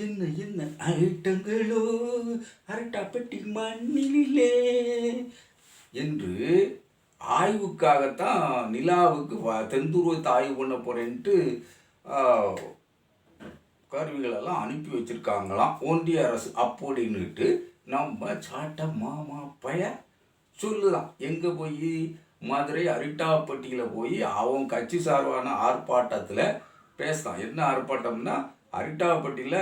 என்ன என்ன ஐட்டங்களோ அரட்டாப்பட்டி மண்ணிலே. என்று ஆய்வுக்காகத்தான் நிலாவுக்கு வ- தென்துருவத்தை ஆய்வு பண்ண போறேன்ட்டு கருவிகளெல்லாம் அனுப்பி வச்சிருக்காங்களாம். ஒன்றிய அரசு அப்படின்னுட்டு நம்ம சாட்ட மாமா பய சொல்லுதான். எங்கே போய்? மதுரை அரிட்டாப்பட்டியில் போய் அவன் கட்சி சார்பான ஆர்ப்பாட்டத்தில் பேசலாம் என்ன ஆர்ப்பாட்டம்னா அரிட்டாப்பட்டியில்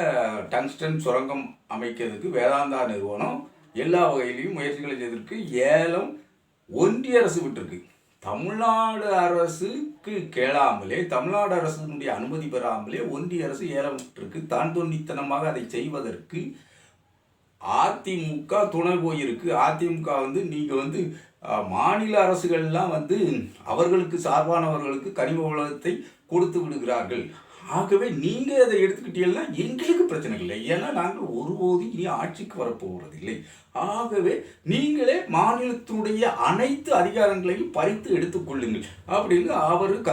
டங்ஸ்டன் சுரங்கம் அமைக்கிறதுக்கு வேதாந்தா நிறுவனம் எல்லா வகையிலையும் முயற்சிகளை செய்திருக்கு. ஏலம் ஒன்றிய அரசு விட்டிருக்கு. தமிழ்நாடு அரசுக்கு கேளாமலே தமிழ்நாடு அரசினுடைய அனுமதி பெறாமலே ஒன்றிய அரசு ஏலம் விட்டுருக்கு. தான் தொன்னித்தனமாக அதை செய்வதற்கு அதிமுக துணை போயிருக்கு. அதிமுக வந்து நீங்கள் வந்து மாநில அரசுகள்லாம் வந்து அவர்களுக்கு சார்பானவர்களுக்கு கனிம வளத்தை கொடுத்து விடுகிறார்கள். ஆகவே நீங்கள் அதை எடுத்துக்கிட்டீங்கன்னா எங்களுக்கு பிரச்சனை இல்லை. ஏன்னா நாங்கள் ஒருபோதும் இனி ஆட்சிக்கு வரப்போவதில்லை. ஆகவே நீங்களே மாநிலத்தினுடைய அனைத்து அதிகாரங்களையும் பறித்து எடுத்துக்கொள்ளுங்கள் அப்படின்னு அவர் க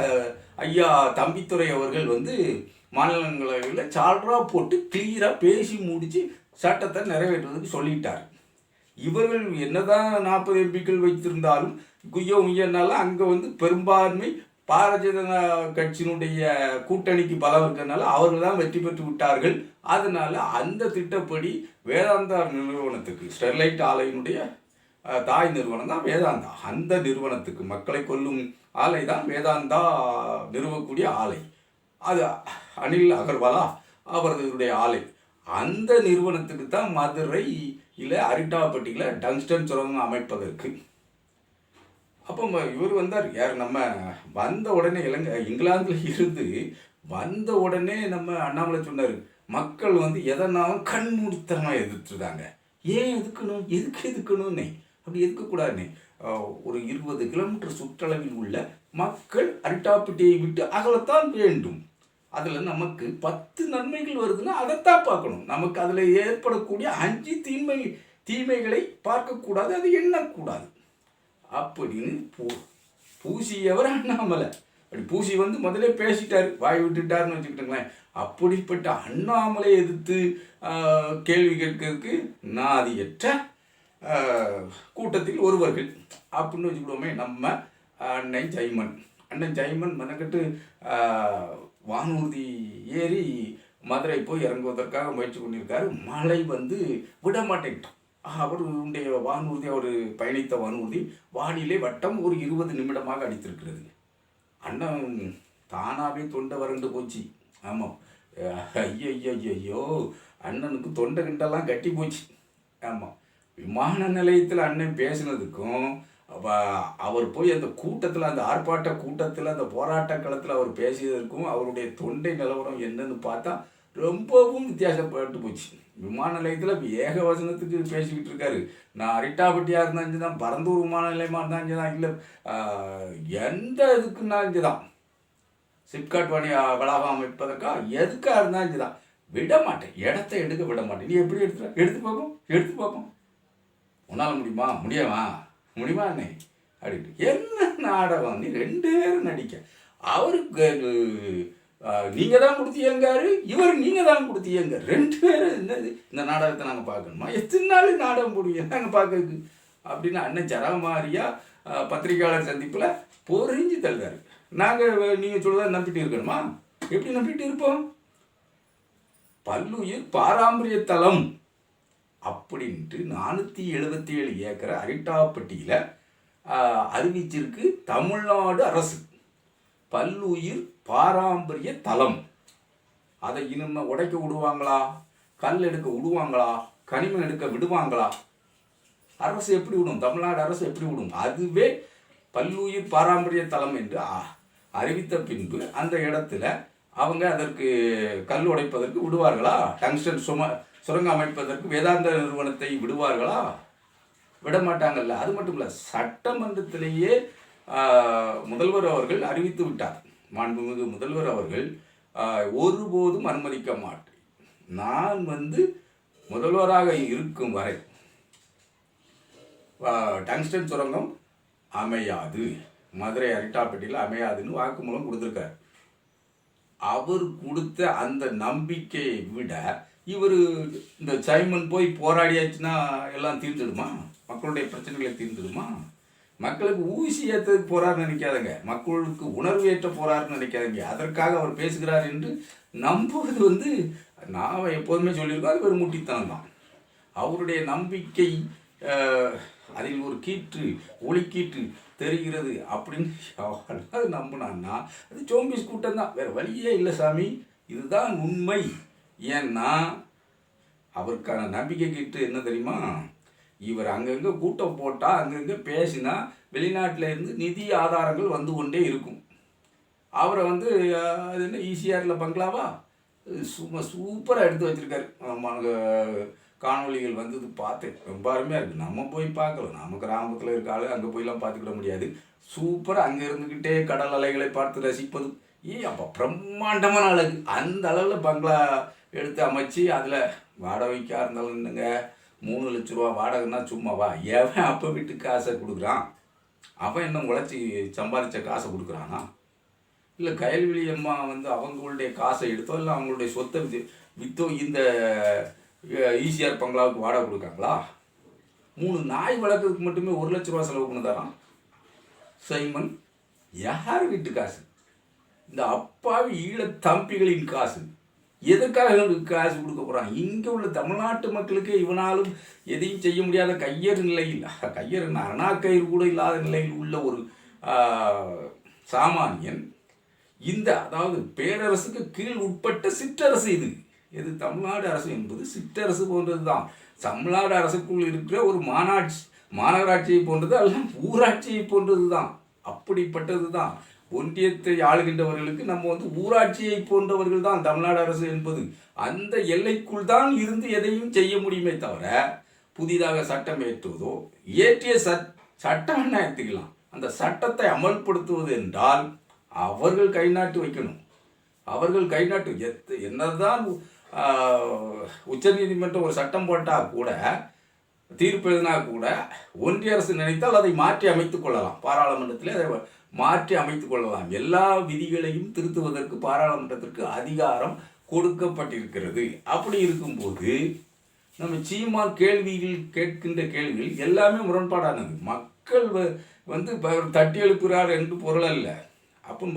ஐயா தம்பித்துறை அவர்கள் வந்து மாநிலங்களவையில் சால்ரா போட்டு கிளியராக பேசி முடித்து சட்டத்தை நிறைவேற்றுறதுக்கு சொல்லிட்டார். இவர்கள் என்னதான் நாற்பது எம்பிக்கள் வைத்திருந்தாலும் குய்யோ முய்யனால அங்கே வந்து பெரும்பான்மை பாரதிய ஜனதா கட்சியினுடைய கூட்டணிக்கு பலம் இருக்கிறதுனால அவர்கள் தான் வெற்றி பெற்று விட்டார்கள். அதனால அந்த திட்டப்படி வேதாந்தா நிறுவனத்துக்கு ஸ்டெர்லைட் ஆலையினுடைய தாய் நிறுவனம் தான் வேதாந்தா. அந்த நிறுவனத்துக்கு மக்களை கொல்லும் ஆலை தான் வேதாந்தா நிறுவக்கூடிய ஆலை. அது அனில் அகர்வாலா அவர்களுடைய ஆலை. அந்த நிறுவனத்துக்கு தான் மதுரையில் அரிட்டாப்பட்டியில் டங்ஸ்டன் சுரங்கம் அமைப்பதற்கு அப்போ இவர் வந்தார். யார் நம்ம வந்த உடனே இலங்கை இங்கிலாந்தில் இருந்து வந்த உடனே நம்ம அண்ணாமலை சொன்னார் மக்கள் வந்து எதனாலும் கண்மூடித்தனமாக எதிர்த்துருந்தாங்க ஏன் எதுக்கணும்? எதுக்கு எதுக்கணும்னே? அப்படி எதுக்கக்கூடாதுனே? ஒரு இருபது கிலோமீட்டர் சுற்றளவில் உள்ள மக்கள் அரிட்டாப்பட்டியை விட்டு அகலத்தான் வேண்டும். அதில் நமக்கு பத்து நன்மைகள் வருதுன்னா அதைத்தான் பார்க்கணும். நமக்கு அதில் ஏற்படக்கூடிய அஞ்சு தீமை தீமைகளை பார்க்கக்கூடாது அது எண்ணக்கூடாது. அப்படின்னு பூ பூசியவர் அண்ணாமலை. அப்படி பூசி வந்து முதல்ல பேசிட்டார் வாய் விட்டுட்டாருன்னு வச்சுக்கிட்டோங்களேன். அப்படிப்பட்ட அண்ணாமலை எதிர்த்து கேள்வி கேட்கறதுக்கு நாதியற்ற கூட்டத்தில் ஒருவர்கள். அப்படின்னு வச்சுக்கிடுவோமே நம்ம அண்ணன் ஜெய்மன் அண்ணன் ஜெய்மன் மனக்கட்டு வானூர்தி ஏறி மதுரை போய் இறங்குவதற்காக முயற்சி பண்ணியிருக்காரு. மழை வந்து விட மாட்டேங்கிட்டான் அவருடைய வானூர்தி அவர் பயணித்த வானூர்தி வானிலை வட்டம் ஒரு இருபது நிமிடமாக அடித்திருக்கிறது. அண்ணன் தானாகவே தொண்டை வறண்டு போச்சு. ஆமாம் ஐயோ ஐயோ அண்ணனுக்கு தொண்டை கிண்டெல்லாம் கட்டி போச்சு. ஆமாம் விமான நிலையத்தில் அண்ணன் பேசினதுக்கும் அவர் போய் அந்த கூட்டத்தில் அந்த ஆர்ப்பாட்ட கூட்டத்தில் அந்த போராட்ட களத்தில் அவர் பேசியதற்கும் அவருடைய தொண்டை நிலவரம் என்னன்னு பார்த்தா ரொம்பவும் வித்தியாசப்பட்டு போச்சு. விமான நிலையத்தில் ஏகவசனத்துக்கு பேசிக்கிட்டு இருக்காரு. நான் அரிட்டாப்பட்டியாக இருந்தாச்சு தான் பரந்தூர் விமான நிலையமாக இருந்தாச்சு தான் இல்லை எந்த இதுக்குன்னா தான் சிப்காட் பணி வளாகம் அமைப்பதற்கா எதுக்காக இருந்தாச்சு தான் விட மாட்டேன். இடத்த எடுக்க விட மாட்டேன். நீ எப்படி எடுத்து எடுத்து பார்ப்போம். எடுத்து பார்ப்போம். உன்னால் முடியுமா? முடியாமா முடியுமா அண்ணே அப்படின்ட்டு. என்ன நாடகம்? நீ ரெண்டு பேரும் நடிக்க. அவருக்கு நீங்கள் தான் கொடுத்தீங்காரு இவர் நீங்கள் தான் கொடுத்தீங்க ரெண்டு பேரும் என்னது? இந்த நாடகத்தை நாங்கள் பார்க்கணுமா? எத்தனை நாள் நாடகம் போடுவீங்க? நாங்கள் பார்க்கறதுக்கு. அப்படின்னு அண்ணன் சரமாரியா பத்திரிகையாளர் சந்திப்பில் பொறிஞ்சு தள்ளுறாரு. நாங்கள் நீங்கள் சொல்கிறத நம்பிட்டு இருக்கணுமா? எப்படி நம்பிட்டு இருப்போம்? பல்லுயிர் பாரம்பரிய தலம் அப்படின்ட்டு நானூற்றி எழுபத்தி ஏழு ஏக்கர் அரிட்டாப்பட்டியில் அறிவிச்சிருக்கு தமிழ்நாடு அரசு. பல்லுயிர் பாரம்பரிய தலம். அதை இனிமே உடைக்க விடுவாங்களா? கல் எடுக்க விடுவாங்களா கனிமம் எடுக்க விடுவாங்களா? அரசு எப்படி விடும்? தமிழ்நாடு அரசு எப்படி விடும்? அதுவே பல்லுயிர் பாரம்பரிய தலம் என்று அறிவித்த பின்பு அந்த இடத்துல அவங்க அதற்கு கல் உடைப்பதற்கு விடுவார்களா? டங்ஸ்டன் சும சுரங்கம் அமைப்பதற்கு வேதாந்த நிறுவனத்தை விடுவார்களா? விட மாட்டாங்கல்ல. அது மட்டும் இல்லை சட்டமன்றத்திலேயே முதல்வர் அவர்கள் அறிவித்து விட்டார். மாண்புமிகு முதல்வர் அவர்கள் ஒருபோதும் அனுமதிக்க மாட்டேன். நான் வந்து முதல்வராக இருக்கும் வரை டங்ஸ்டன் சுரங்கம் அமையாது. மதுரை அரிட்டாப்பட்டியில் அமையாதுன்னு வாக்குமூலம் கொடுத்துருக்காரு. அவர் கொடுத்த அந்த நம்பிக்கையை விட இவர் இந்த சைமன் போய் போராடியாச்சுன்னா எல்லாம் தீர்ந்துடுமா? மக்களுடைய பிரச்சனைகளை தீர்ந்துடுமா? மக்களுக்கு ஊசி ஏற்றதுக்கு போறாருன்னு நினைக்காதங்க. மக்களுக்கு உணர்வு ஏற்ற போறாருன்னு நினைக்காதீங்க. அதற்காக அவர் பேசுகிறார் என்று நம்புவது வந்து நான் எப்போதுமே சொல்லியிருக்கோம் அது ஒரு முட்டித்தனம் தான். அவருடைய நம்பிக்கை அதில் ஒரு கீற்று ஒளிக்கீற்று தெரிகிறது அப்படின்னு எவ்வளவு நம்பினான்னா அது சோம்பிஸ் கூட்டம் தான். வேறு வழியே இல்லை சாமி. இதுதான் உண்மை. ஏன்னா அவருக்கான நம்பிக்கை கீற்று என்ன தெரியுமா? இவர் அங்கங்கே கூட்டம் போட்டால் அங்கங்கே பேசினா வெளிநாட்டில் இருந்து நிதி ஆதாரங்கள் வந்து கொண்டே இருக்கும். அவரை வந்து அது என்ன ஈசிஆரில் பங்களாவா? சும்மா சூப்பராக எடுத்து வச்சிருக்காரு. ஆமா, அங்க காணொளிகள் வந்தது பார்த்தேன் ரொம்ப அருமையாக இருக்குது நம்ம போய் பார்க்கலாம் நம்ம கிராமத்தில் இருக்க ஆளு அங்கே போயெல்லாம் பார்த்துக்கிட முடியாது. சூப்பராக அங்கே இருந்துக்கிட்டே கடல் அலைகளை பார்த்து ரசிப்பது. ஏ அப்போ பிரம்மாண்டமான அழகு அந்த அளவில் பங்களா எடுத்து அமைச்சு அதில் வாடகைக்காக இருந்தாலும் என்னங்க? மூணு லட்ச ரூபா வாடகைன்னா சும்மாவா எவன் அப்போ வீட்டுக்கு காசை கொடுக்குறான்? அவன் என்ன உழைச்சி சம்பாதிச்ச காசை கொடுக்குறானா? இல்லை கயல்விழி அம்மா வந்து அவங்களுடைய காசை எடுத்தோ இல்லை அவங்களுடைய சொத்தை வித்து வித்தோ இந்த ஈசிஆர் பங்களாவுக்கு வாடகை கொடுக்காங்களா மூணு நாய் வளர்க்கறதுக்கு மட்டுமே ஒரு லட்ச ரூபா செலவு பண்ணி தரான். சைமன் யார் வீட்டு காசு? இந்த அப்பாவி ஈழ தம்பிகளின் காசு. எதுக்காக இவனுக்கு காசு கொடுக்க போகிறான் இங்கே உள்ள தமிழ்நாட்டு மக்களுக்கு இவனாலும் எதையும் செய்ய முடியாத கையறு நிலையில் கையறு அரணாக்கயிறு கூட இல்லாத நிலையில் உள்ள ஒரு ஆஹ், சாமானியன் இந்த அதாவது பேரரசுக்கு கீழ் உட்பட்ட சிற்றரசு இது. இது தமிழ்நாடு அரசு என்பது சிற்றரசு போன்றது தான் தமிழ்நாடு அரசுக்குள் இருக்கிற ஒரு மாநாட்சி மாநகராட்சியை போன்றது அல்ல ஊராட்சியை போன்றது தான் அப்படிப்பட்டது தான் ஒன்றியத்தை ஆளுகின்றவர்களுக்கு நம்ம வந்து ஊராட்சியை போன்றவர்கள் தான் தமிழ்நாடு அரசு என்பது. அந்த எல்லைக்குள் தான் இருந்து எதையும் செய்ய முடியுமே தவிர புதிதாக சட்டம் ஏற்றுவதோ இயற்றிய சட் சட்டம் என்ன எடுத்துக்கலாம் அந்த சட்டத்தை அமல்படுத்துவது என்றால் அவர்கள் கை நாட்டு வைக்கணும். அவர்கள் கை நாட்டு எத் என்னதான் உச்ச நீதிமன்றம் ஒரு சட்டம் போட்டால் கூட தீர்ப்பு எழுதினா கூட ஒன்றிய அரசு நினைத்தால் அதை மாற்றி அமைத்துக் கொள்ளலாம். பாராளுமன்றத்திலே அதை மாற்றி அமைத்துக் கொள்ளலாம். எல்லா விதிகளையும் திருத்துவதற்கு பாராளுமன்றத்திற்கு அதிகாரம் கொடுக்கப்பட்டிருக்கிறது. அப்படி இருக்கும்போது நம்ம சீமான் கேள்விகள் கேட்கின்ற கேள்விகள் எல்லாமே முரண்பாடானது. மக்கள் வ- வந்து தட்டி எழுப்புகிறார் என்று பொருள் அல்ல. அப்போ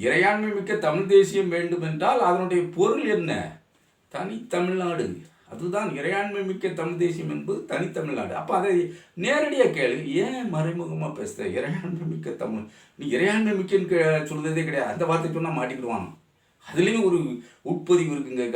இறையாண்மை மிக்க தமிழ் தேசியம் வேண்டும் என்றால் அதனுடைய பொருள் என்ன? தனி தமிழ்நாடு அதுதான் இறையாண்மை மிக்க தமிழ் தேசியம் என்பது தனித்தமிழ்நாடு. அப்போ அதை நேரடியாக கேளு. ஏன் மறைமுகமாக பேசுகிற இறையாண்மை மிக்க தமிழ். நீ இறையாண்மை மிக்கன்னு கே- சொல்கிறதே கிடையாது. அந்த வார்த்தை சொன்னால் மாட்டிக்கிடுவான். அதுலேயும் ஒரு உட்பதிவு இருக்குங்க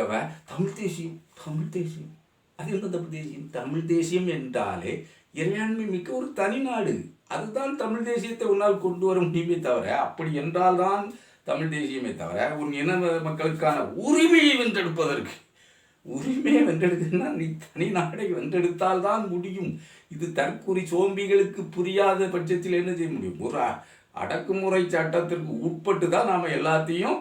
தமிழ் தேசியம் தமிழ் தேசியம். அது என்ன தமிழ் தேசியம்? தமிழ் தேசியம் என்றாலே இறையாண்மை மிக்க ஒரு தனி நாடு. அதுதான் தமிழ் தேசியத்தை உன்னால் கொண்டு வர முடியுமே தவிர அப்படி என்றால்தான் தமிழ் தேசியமே தவிர உன் இன மக்களுக்கான உரிமையை வென்றெடுப்பதற்கு உரிமையை வென்றெடுக்கணும்னா நீ தனி நாடை வென்றெடுத்தால் தான் முடியும். இது தற்குறி சோம்பிகளுக்கு புரியாத பட்சத்தில் என்ன செய்ய முடியும்? ஒரு அடக்குமுறை சட்டத்திற்கு உட்பட்டு தான் நாம் எல்லாத்தையும்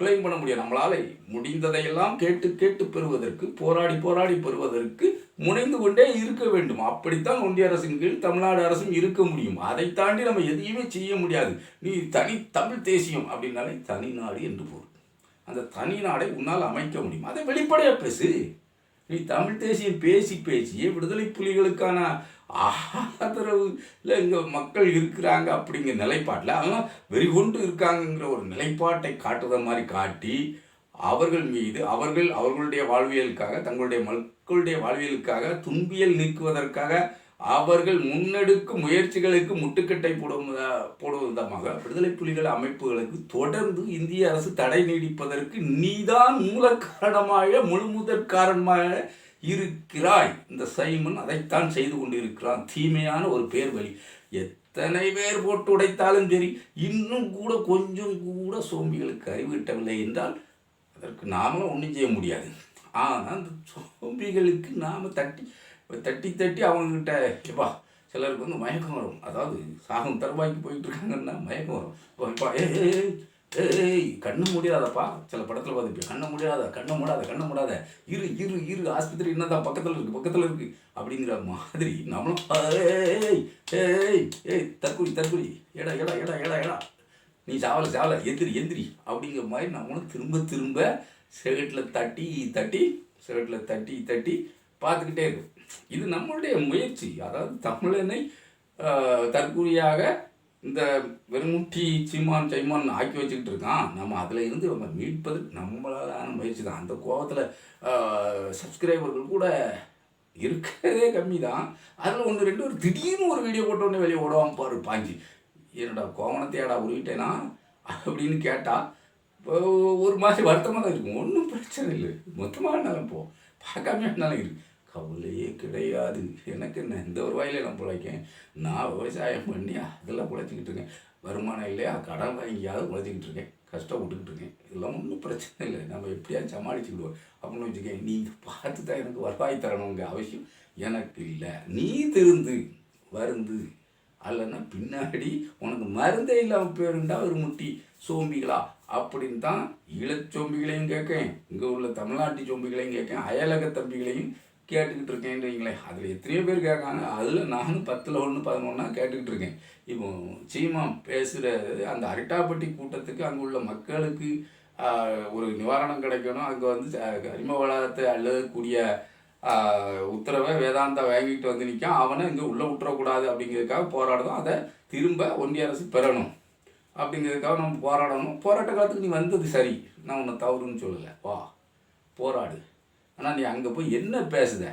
கிளைம் பண்ண முடியும். நம்மளால முடிந்ததையெல்லாம் கேட்டு கேட்டு பெறுவதற்கு போராடி போராடி பெறுவதற்கு முனைந்து கொண்டே இருக்க வேண்டும். அப்படித்தான் ஒன்றிய அரசின் கீழ் தமிழ்நாடு அரசும் இருக்க முடியும். அதை தாண்டி நம்ம எதையுமே செய்ய முடியாது. நீ தனி தமிழ் தேசியம் அப்படின்னாலே தனி நாடு என்று பொருள். அந்த தனி நாடை உன்னால் அமைக்க முடியும்? அதை வெளிப்படையாக பேசு. நீ தமிழ் தேசியம் பேசி பேசியே விடுதலை புலிகளுக்கான ஆதரவுல இங்கே மக்கள் இருக்கிறாங்க அப்படிங்கிற நிலைப்பாட்டில் அதெல்லாம் வெறிகொண்டு இருக்காங்கங்கிற ஒரு நிலைப்பாட்டை காட்டுற மாதிரி காட்டி அவர்கள் மீது அவர்கள் அவர்களுடைய வாழ்வியலுக்காக தங்களுடைய மக்களுடைய வாழ்வியலுக்காக துன்பியல் நீக்குவதற்காக அவர்கள் முன்னெடுக்கும் முயற்சிகளுக்கு முட்டுக்கட்டை போடும் போடும் விடுதலை புலிகள் அமைப்புகளுக்கு தொடர்ந்து இந்திய அரசு தடை நீடிப்பதற்கு நீதான் மூல காரணமாக முழு முதற் காரணமாக இருக்கிறாய். இந்த சைமன் அதைத்தான் செய்து கொண்டிருக்கிறான். தீமையான ஒரு பேர் வழி எத்தனை பேர் போட்டு உடைத்தாலும் சரி இன்னும் கூட கொஞ்சம் கூட சோம்பிகளுக்கு அறிவிட்டவில்லை என்றால் அதற்கு நாம ஒன்றும் செய்ய முடியாது. ஆனால் அந்த சோம்பிகளுக்கு நாம் தட்டி தட்டி தட்டி அவங்கக்கிட்ட எப்பா சிலருக்கு வந்து மயக்கம் வரும் அதாவது சாகம் தருவாய்க்கு போயிட்டு இருக்காங்கன்னா மயக்கம் வரும் இப்போ இப்போ ஏய் ஏய், கண்ணு முடியாதப்பா சில படத்தில் பார்த்துப்பேன் கண்ணை முடியாத கண்ணை மூடாத கண்ணை மூடாத இரு இரு இரு ஆஸ்பத்திரி என்னதான் பக்கத்தில் இருக்கு பக்கத்தில் இருக்குது அப்படிங்கிற மாதிரி நம்மளும் ஏய் ஏய் ஏய் தற்குறி தற்குறி எடா எடா எடா எடா எடா நீ சாவலை சாவலை எந்திரி எந்திரி அப்படிங்கிற மாதிரி நம்மளும் திரும்ப திரும்ப செகட்டில் தட்டி தட்டி ஷர்ட்டில் தட்டி தட்டி பார்த்துக்கிட்டே இருக்கும் இது நம்மளுடைய முயற்சி. அதாவது தமிழனை தற்கூறியாக இந்த வெறுமுட்டி சீமான் சைமான் ஆக்கி வச்சுக்கிட்டு இருக்கான். நம்ம அதில் இருந்து நம்ம மீட்பது நம்மளாலான முயற்சி தான். அந்த கோபத்தில் சப்ஸ்கிரைபர்கள் கூட இருக்கிறதே கம்மி தான் அதில் ஒன்று ரெண்டு ஒரு திடீர்னு ஒரு வீடியோ போட்ட வெளியே ஓடுவான் பாரு பாஞ்சி. என்னடா கோவணத்தையாடா உருவிட்டேனா? அப்படின்னு கேட்டால் ஒரு மாதிரி வருத்தமாக தான் இருக்கும். ஒன்றும் பிரச்சனை இல்லை. மொத்தமாக இருந்தாலும் போ. பார்க்காம இருந்தாலும் இருக்குது கவலையே கிடையாது. எனக்கு என்ன இந்த ஒரு வாயிலே நான் பிழைக்கேன். நான் விவசாயம் பண்ணி அதெல்லாம் பிழைச்சிக்கிட்டு இருக்கேன். வருமானம் இல்லையா? கடன் வாங்கியாவது பிழைச்சிக்கிட்டு இருக்கேன். கஷ்டப்பட்டுக்கிட்டு இருக்கேன். இதெல்லாம் ஒன்றும் பிரச்சனை இல்லை. நம்ம எப்படியாவது சமாளிச்சுக்கிடுவோம். அப்படின்னு வச்சுக்கேன் நீ பார்த்து தான் எனக்கு வருவாய் தரணுங்க அவசியம் எனக்கு இல்லை. நீ திருந்து வருந்து அல்லைன்னா பின்னாடி உனக்கு மருந்தே இல்லாமல் போயிருந்தா ஒரு முட்டி சோம்பிகளா? அப்படின்னு தான் ஈழச்சோம்பிகளையும் கேட்கேன். இங்கே உள்ள தமிழ்நாட்டு சோம்பிகளையும் கேட்கேன். அயலக தம்பிகளையும் கேட்டுக்கிட்டு இருக்கேன்றீங்களேன் அதில் எத்தனையோ பேர் கேட்காங்க. அதில் நானும் பத்தில் ஒன்று பதினொன்றா கேட்டுக்கிட்டு இருக்கேன் இப்போ சீமா பேசுகிற அந்த அரிட்டாப்பட்டி கூட்டத்துக்கு அங்கே உள்ள மக்களுக்கு ஒரு நிவாரணம் கிடைக்கணும். அங்கே வந்து கரிம வளத்தை அள்ளக்கூடிய உத்தரவை வேதாந்தா வாங்கிட்டு வந்து நிற்கான் அவனை இங்கே உள்ளே விட்டுறக்கூடாது அப்படிங்கிறதுக்காக போராடுறோம். அதை திரும்ப ஒன்றிய அரசு பெறணும். அப்படிங்கிறதுக்காக நம்ம போராடணும். போராட்ட காலத்துக்கு நீ வந்தது சரி. நான் உன்னை தவறுன்னு சொல்லலை. வா போராடு. ஆனால் நீ அங்கே போய் என்ன பேசுத?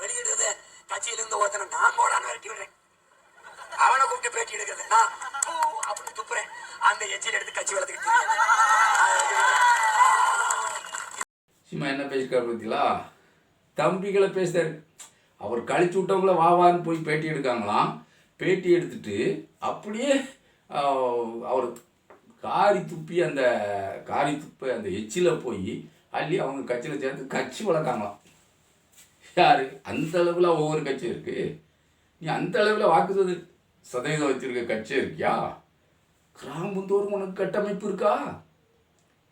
வெளியிடுறது. கட்சியில இருந்து ஒருத்தனை நான் போடான்னு விரட்டி விடுறேன். அவனை கூப்பிட்டு பேட்டி எடுக்கிறது. நான் அப்படின்னு துப்புறேன். அந்த எச்சில் எடுத்து கட்சி வளர்த்துக்கிட்டு சும்மா என்ன பேசிக்கார் பார்த்தீங்களா தம்பிகளை பேசுறாரு. அவர் கழிச்சு விட்டவங்கள வா வான்னு போய் பேட்டி எடுக்காங்களாம். பேட்டி எடுத்துட்டு அப்படியே அவர் காரி துப்பி அந்த காரி துப்பி அந்த எச்சில போய் அள்ளி அவங்க கட்சியில் சேர்த்து கட்சி வளர்க்காங்களாம். யாரு? அந்த அளவில் ஒவ்வொரு கட்சி இருக்கு. நீ அந்த அளவில் வாக்கு சதவீதம் வச்சிருக்க கட்சி இருக்கியா? கிராமந்தோறும் உனக்கு கட்டமைப்பு இருக்கா?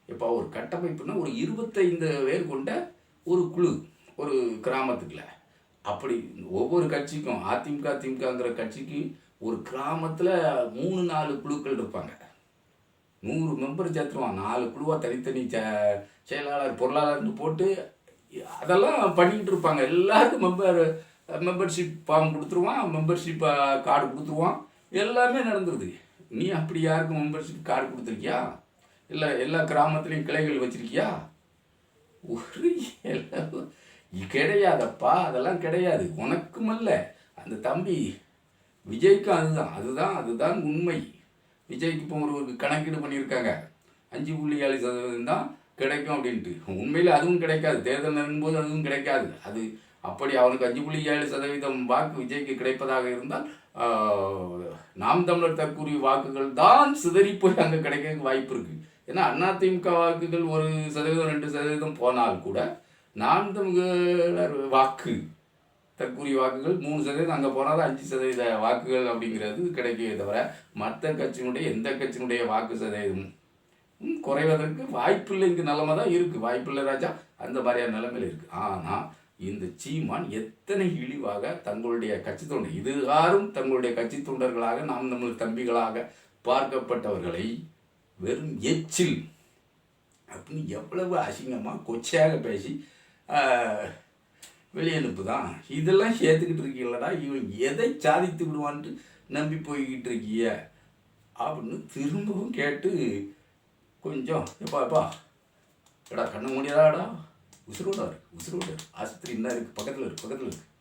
இப்போ ஒரு கட்டமைப்புனா ஒரு இருபத்தைந்து பேர் கொண்ட ஒரு குழு ஒரு கிராமத்துக்குள்ள. அப்படி ஒவ்வொரு கட்சிக்கும் அதிமுக திமுகங்கிற கட்சிக்கு ஒரு கிராமத்தில் மூணு நாலு குழுக்கள் இருப்பாங்க. நூறு மெம்பர் சேர்த்துருவான். நாலு குழுவாக தனித்தனி சே செயலாளர் பொருளாளர்னு போட்டு அதெல்லாம் பண்ணிக்கிட்டு இருப்பாங்க. எல்லாருக்கும் மெம்பர் மெம்பர்ஷிப் ஃபார்ம் கொடுத்துருவான். மெம்பர்ஷிப் கார்டு கொடுத்துருவான். எல்லாமே நடந்துருது. நீ அப்படி யாருக்கும் மெம்பர்ஷிப் கார்டு கொடுத்துருக்கியா? இல்லை எல்லா கிராமத்துலேயும் கிளைகள் வச்சுருக்கியா? ஒரு கிடையாதப்பா. அதெல்லாம் கிடையாது. உனக்குமல்ல அந்த தம்பி விஜய்க்கும் அதுதான். அதுதான் அதுதான் உண்மை. விஜய்க்கு இப்போ ஒரு கணக்கீடு பண்ணியிருக்காங்க. அஞ்சு புள்ளி ஏழு சதவீதம் தான் கிடைக்கும் அப்படின்ட்டு. உண்மையில் அதுவும் கிடைக்காது. தேர்தல் நெருங்கும்போது அதுவும் கிடைக்காது. அது அப்படி அவனுக்கு அஞ்சு புள்ளி ஏழு சதவீதம் வாக்கு விஜய்க்கு கிடைப்பதாக இருந்தால் நாம் தமிழர் தற்கூறிய வாக்குகள் தான் சிதறி போய் அங்கே கிடைக்க வாய்ப்பு இருக்குது ஏன்னா அதிமுக வாக்குகள் ஒரு சதவீதம் ரெண்டு சதவீதம் போனால் கூட நாம் தமிழர் வாக்கு தற்கூறிய வாக்குகள் மூணு சதவீதம் அங்கே போனால் தான் அஞ்சு சதவீத வாக்குகள் அப்படிங்கிறது கிடைக்கவே தவிர மற்ற கட்சியினுடைய எந்த கட்சியினுடைய வாக்கு சதவீதமும் குறைவதற்கு வாய்ப்பில்லை இங்கே நிலமை தான் இருக்குது வாய்ப்பில்லை ராஜா அந்த மாதிரியான நிலைமையில் இருக்குது ஆனால் இந்த சீமான் எத்தனை இழிவாக தங்களுடைய கட்சி தொண்டர் இதுகாரும் தங்களுடைய கட்சி தொண்டர்களாக நாம் தமிழ் தம்பிகளாக பார்க்கப்பட்டவர்களை வெறும் எச்சில் அப்படின்னு எவ்வளவு அசிங்கமாக கொச்சையாக பேசி வெளியனுப்பு தான் இதெல்லாம் சேர்த்துக்கிட்டு இருக்கீங்களடா இவன் எதை சாதித்து விடுவான்ட்டு நம்பி போய்கிட்டு இருக்கிய அப்படின்னு திரும்பவும் கேட்டு கொஞ்சம் எப்பா எப்பா எடா கண்ணு முடியாதாடா உசுரோட இருக்கு உசுரோட ஆஸ்பத்திரி என்ன இருக்குது பக்கத்தில் இருக்குது பக்கத்தில் இருக்குது